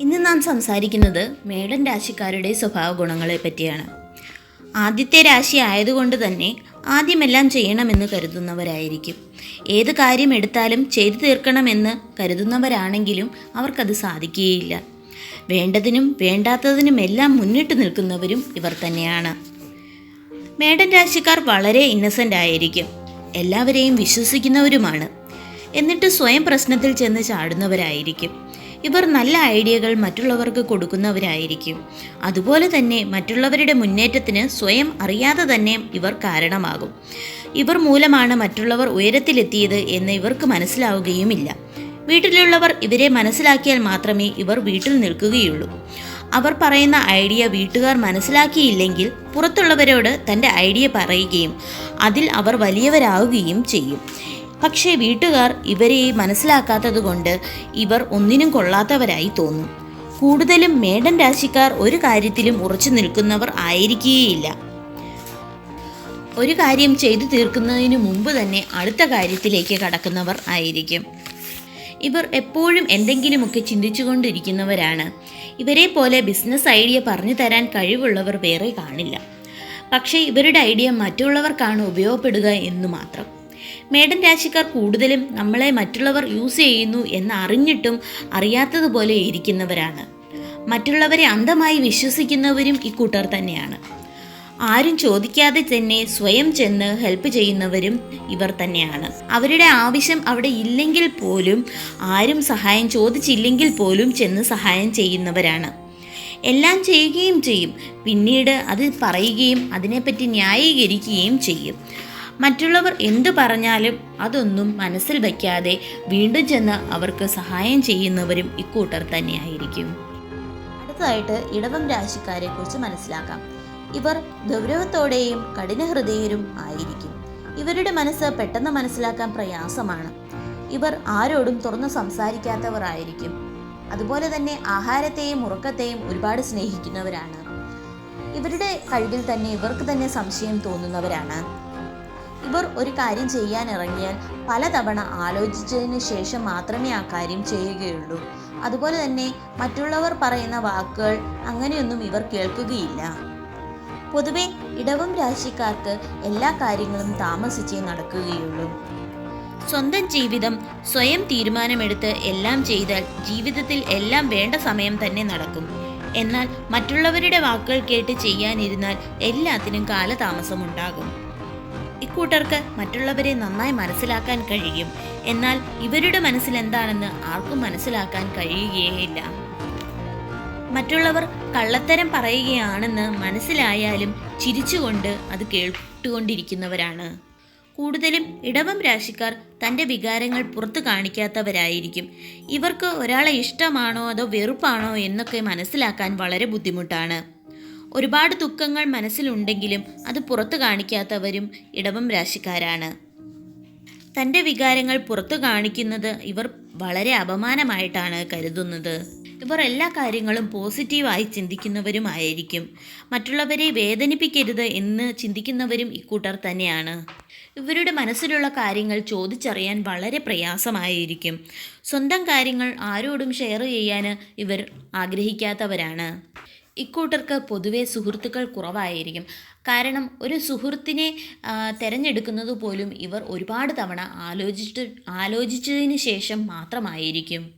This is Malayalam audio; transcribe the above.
ഇന്ന് നാം സംസാരിക്കുന്നത് മേടൻ രാശിക്കാരുടെ സ്വഭാവ ഗുണങ്ങളെ പറ്റിയാണ്. ആദ്യത്തെ രാശി ആയതുകൊണ്ട് തന്നെ ആദ്യമെല്ലാം ചെയ്യണമെന്ന് കരുതുന്നവരായിരിക്കും. ഏത് കാര്യം എടുത്താലും ചെയ്തു തീർക്കണമെന്ന് കരുതുന്നവരാണെങ്കിലും അവർക്കത് സാധിക്കുകയില്ല. വേണ്ടതിനും വേണ്ടാത്തതിനുമെല്ലാം മുന്നിട്ട് നിൽക്കുന്നവരും ഇവർ തന്നെയാണ്. മേടൻ രാശിക്കാർ വളരെ ഇന്നസെന്റ് ആയിരിക്കും. എല്ലാവരെയും വിശ്വസിക്കുന്നവരുമാണ്. എന്നിട്ട് സ്വയം പ്രശ്നത്തിൽ ചെന്ന് ചാടുന്നവരായിരിക്കും. ഇവർ നല്ല ഐഡിയകൾ മറ്റുള്ളവർക്ക് കൊടുക്കുന്നവരായിരിക്കും. അതുപോലെ തന്നെ മറ്റുള്ളവരുടെ മുന്നേറ്റത്തിന് സ്വയം അറിയാതെ തന്നെ ഇവർ കാരണമാകും. ഇവർ മൂലമാണ് മറ്റുള്ളവർ ഉയരത്തിലെത്തിയത് എന്ന് ഇവർക്ക് മനസ്സിലാവുകയുമില്ല. വീട്ടിലുള്ളവർ ഇവരെ മനസ്സിലാക്കിയാൽ മാത്രമേ ഇവർ വീട്ടിൽ നിൽക്കുകയുള്ളൂ. അവർ പറയുന്ന ഐഡിയ വീട്ടുകാർ മനസ്സിലാക്കിയില്ലെങ്കിൽ പുറത്തുള്ളവരോട് തന്റെ ഐഡിയ പറയുകയും അതിൽ അവർ വലിയവരാവുകയും ചെയ്യും. പക്ഷേ വീട്ടുകാർ ഇവരെ മനസ്സിലാക്കാത്തതുകൊണ്ട് ഇവർ ഒന്നിനും കൊള്ളാത്തവരായി തോന്നും. കൂടുതലും മേടൻ രാശിക്കാർ ഒരു കാര്യത്തിലും ഉറച്ചു നിൽക്കുന്നവർ ആയിരിക്കുകയില്ല ഒരു കാര്യം ചെയ്തു തീർക്കുന്നതിന് മുമ്പ് തന്നെ അടുത്ത കാര്യത്തിലേക്ക് കടക്കുന്നവർ ആയിരിക്കും. ഇവർ എപ്പോഴും എന്തെങ്കിലുമൊക്കെ ചിന്തിച്ചുകൊണ്ടിരിക്കുന്നവരാണ്. ഇവരെ പോലെ ബിസിനസ് ഐഡിയ പറഞ്ഞു തരാൻ കഴിവുള്ളവർ വേറെ കാണില്ല. പക്ഷേ ഇവരുടെ ഐഡിയ മറ്റുള്ളവർക്കാണ് ഉപയോഗപ്പെടുക എന്ന് മാത്രം. മേടൻ രാശിക്കാർ കൂടുതലും നമ്മളെ മറ്റുള്ളവർ യൂസ് ചെയ്യുന്നു എന്ന് അറിഞ്ഞിട്ടും അറിയാത്തതുപോലെ ഇരിക്കുന്നവരാണ്. മറ്റുള്ളവരെ അന്ധമായി വിശ്വസിക്കുന്നവരും ഇക്കൂട്ടർ തന്നെയാണ്. ആരും ചോദിക്കാതെ തന്നെ സ്വയം ചെന്ന് ഹെൽപ്പ് ചെയ്യുന്നവരും ഇവർ തന്നെയാണ്. അവരുടെ ആവശ്യം അവിടെ ഇല്ലെങ്കിൽ പോലും ആരും സഹായം ചോദിച്ചില്ലെങ്കിൽ പോലും ചെന്ന് സഹായം ചെയ്യുന്നവരാണ്. എല്ലാം ചെയ്യുകയും ചെയ്യും. പിന്നീട് അത് പറയുകയും അതിനെപ്പറ്റി ന്യായീകരിക്കുകയും ചെയ്യും. മറ്റുള്ളവർ എന്തു പറഞ്ഞാലും അതൊന്നും മനസ്സിൽ വയ്ക്കാതെ വീണ്ടും ചെന്ന് അവർക്ക് സഹായം ചെയ്യുന്നവരും ഇക്കൂട്ടർ തന്നെയായിരിക്കും. അടുത്തതായിട്ട് ഇടവം രാശിക്കാരെ കുറിച്ച് മനസ്സിലാക്കാം. ഇവർ ഗൗരവത്തോടെയും കഠിനഹൃദയരും ആയിരിക്കും. ഇവരുടെ മനസ്സ് പെട്ടെന്ന് മനസ്സിലാക്കാൻ പ്രയാസമാണ്. ഇവർ ആരോടും തുറന്നു സംസാരിക്കാത്തവർ ആയിരിക്കും. അതുപോലെ തന്നെ ആഹാരത്തെയും ഉറക്കത്തെയും ഒരുപാട് സ്നേഹിക്കുന്നവരാണ്. ഇവരുടെ കഴിവിൽ തന്നെ ഇവർക്ക് തന്നെ സംശയം തോന്നുന്നവരാണ്. ഇവർ ഒരു കാര്യം ചെയ്യാൻ ഇറങ്ങിയാൽ പലതവണ ആലോചിച്ചതിന് ശേഷം മാത്രമേ ആ കാര്യം ചെയ്യുകയുള്ളൂ. അതുപോലെ തന്നെ മറ്റുള്ളവർ പറയുന്ന വാക്കുകൾ അങ്ങനെയൊന്നും ഇവർ കേൾക്കുകയില്ല. പൊതുവെ ഇടവം രാശിക്കാർക്ക് എല്ലാ കാര്യങ്ങളും താമസിച്ചേ നടക്കുകയുള്ളൂ. സ്വന്തം ജീവിതം സ്വയം തീരുമാനമെടുത്ത് എല്ലാം ചെയ്താൽ ജീവിതത്തിൽ എല്ലാം വേണ്ട സമയം തന്നെ നടക്കും. എന്നാൽ മറ്റുള്ളവരുടെ വാക്കുകൾ കേട്ട് ചെയ്യാനിരുന്നാൽ എല്ലാത്തിനും കാലതാമസമുണ്ടാകും. ഇക്കൂട്ടർക്ക് മറ്റുള്ളവരെ നന്നായി മനസ്സിലാക്കാൻ കഴിയും. എന്നാൽ ഇവരുടെ മനസ്സിൽ എന്താണെന്ന് ആർക്കും മനസ്സിലാക്കാൻ കഴിയുകയേയില്ല. മറ്റുള്ളവർ കള്ളത്തരം പറയുകയാണെന്ന് മനസ്സിലായാലും ചിരിച്ചുകൊണ്ട് അത് കേട്ടുകൊണ്ടിരിക്കുന്നവരാണ്. കൂടുതലും ഇടവം രാശിക്കാർ തന്റെ വികാരങ്ങൾ പുറത്തു കാണിക്കാത്തവരായിരിക്കും. ഇവർക്ക് ഒരാളെ ഇഷ്ടമാണോ അതോ വെറുപ്പാണോ എന്നൊക്കെ മനസ്സിലാക്കാൻ വളരെ ബുദ്ധിമുട്ടാണ്. ഒരുപാട് ദുഃഖങ്ങൾ മനസ്സിലുണ്ടെങ്കിലും അത് പുറത്തു കാണിക്കാത്തവരും ഇടവം രാശിക്കാരാണ്. തന്റെ വികാരങ്ങൾ പുറത്തു കാണിക്കുന്നത് ഇവർ വളരെ അപമാനമായിട്ടാണ് കരുതുന്നത്. ഇവർ എല്ലാ കാര്യങ്ങളും പോസിറ്റീവായി ചിന്തിക്കുന്നവരുമായിരിക്കും മറ്റുള്ളവരെ വേദനിപ്പിക്കരുത് എന്ന് ചിന്തിക്കുന്നവരും ഇക്കൂട്ടർ തന്നെയാണ്. ഇവരുടെ മനസ്സിലുള്ള കാര്യങ്ങൾ ചോദിച്ചറിയാൻ വളരെ പ്രയാസമായിരിക്കും. സ്വന്തം കാര്യങ്ങൾ ആരോടും ഷെയർ ചെയ്യാൻ ഇവർ ആഗ്രഹിക്കാത്തവരാണ്. ഇക്കൂട്ടർക്ക് പൊതുവേ സുഹൃത്തുക്കൾ കുറവായിരിക്കും. കാരണം ഒരു സുഹൃത്തിനെ തിരഞ്ഞെടുക്കുന്നത് പോലും ഇവർ ഒരുപാട് തവണ ആലോചിച്ചിട്ട് ആലോചിച്ചതിന് ശേഷം മാത്രമായിരിക്കും.